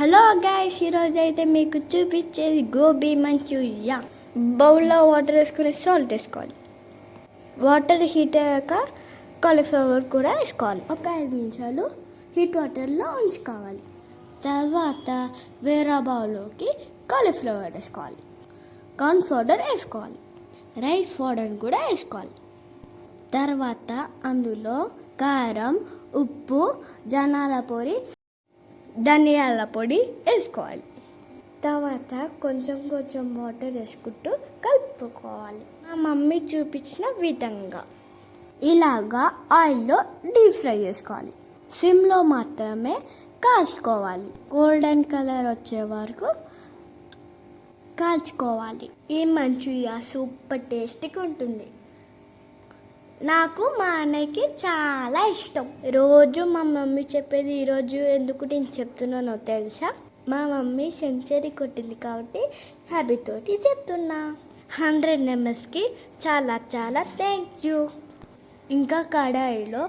Hello guys ఈరోజు అయితే మీకు చూపించేది గోబీ మంచూరియా. బౌల్లో వాటర్ వేసుకుని సాల్ట్ వేసుకోవాలి. వాటర్ హీట్ అయ్యాక కాలీఫ్లవర్ కూడా వేసుకోవాలి. ఒక ఐదు నిమిషాలు హీట్ వాటర్లో ఉంచుకోవాలి. తర్వాత వేరే బౌల్లోకి కాలీఫ్లవర్ వేసుకోవాలి. కార్న్ పౌడర్ వేసుకోవాలి. రైస్ పౌడర్ కూడా వేసుకోవాలి. తర్వాత అందులో కారం ఉప్పు జనాల పొడి ధనియాల పొడి వేసుకోవాలి. తర్వాత కొంచెం కొంచెం వాటర్ వేసుకుంటూ కలుపుకోవాలి. మా మమ్మీ చూపించిన విధంగా. ఇలాగా ఆయిల్లో డీప్ ఫ్రై చేసుకోవాలి. సిమ్లో మాత్రమే కాల్చుకోవాలి. గోల్డెన్ కలర్ వచ్చే వరకు కాల్చుకోవాలి. ఈ మంచూరియా సూపర్ టేస్టీగా ఉంటుంది. నాకు మా అన్నయ్యకి చాలా ఇష్టం. రోజు మా మమ్మీ చెప్పేది ఈరోజు ఎందుకు నేను చెప్తున్నానో తెలుసా? మా మమ్మీ సెంచరీ కొట్టింది కాబట్టి హ్యాబీతోటి చెప్తున్నా. హండ్రెడ్ నెంబర్స్కి చాలా చాలా థ్యాంక్ యూ ఇంకా కడాయిలో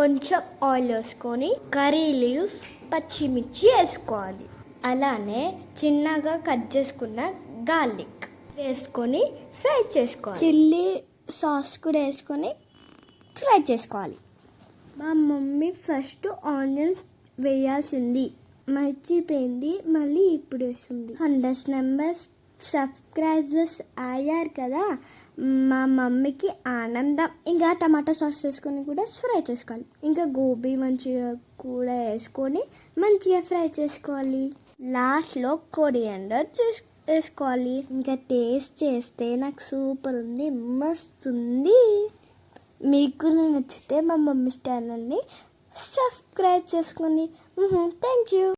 కొంచెం ఆయిల్ వేసుకొని కర్రీ లీవ్స్ పచ్చిమిర్చి వేసుకోవాలి. అలానే చిన్నగా కట్ చేసుకున్న గార్లిక్ వేసుకొని ఫ్రై చేసుకోవాలి. చిల్లీ సాస్ కూడా వేసుకొని ఫ్రై చేసుకోవాలి. మా మమ్మీ ఫస్ట్ ఆనియన్స్ వేయాల్సింది. మర్చిపోయింది మళ్ళీ ఇప్పుడు వేస్తుంది. హండ్రెడ్ మెంబర్స్ సబ్స్క్రైబర్స్ అయ్యారు కదా మా మమ్మీకి ఆనందం. ఇంకా టమాటా సాస్ వేసుకొని కూడా ఫ్రై చేసుకోవాలి. ఇంకా గోబీ మంచిగా కూడా వేసుకొని మంచిగా ఫ్రై చేసుకోవాలి. లాస్ట్లో కొరియాండర్ చేసు వేసుకోవాలి. ఇంకా టేస్ట్ చేస్తే నాకు సూపర్ ఉంది మస్తు ఉంది. మీకు నచ్చితే మా మమ్మీ ఛానల్ని సబ్స్క్రైబ్ చేసుకోండి థ్యాంక్ యూ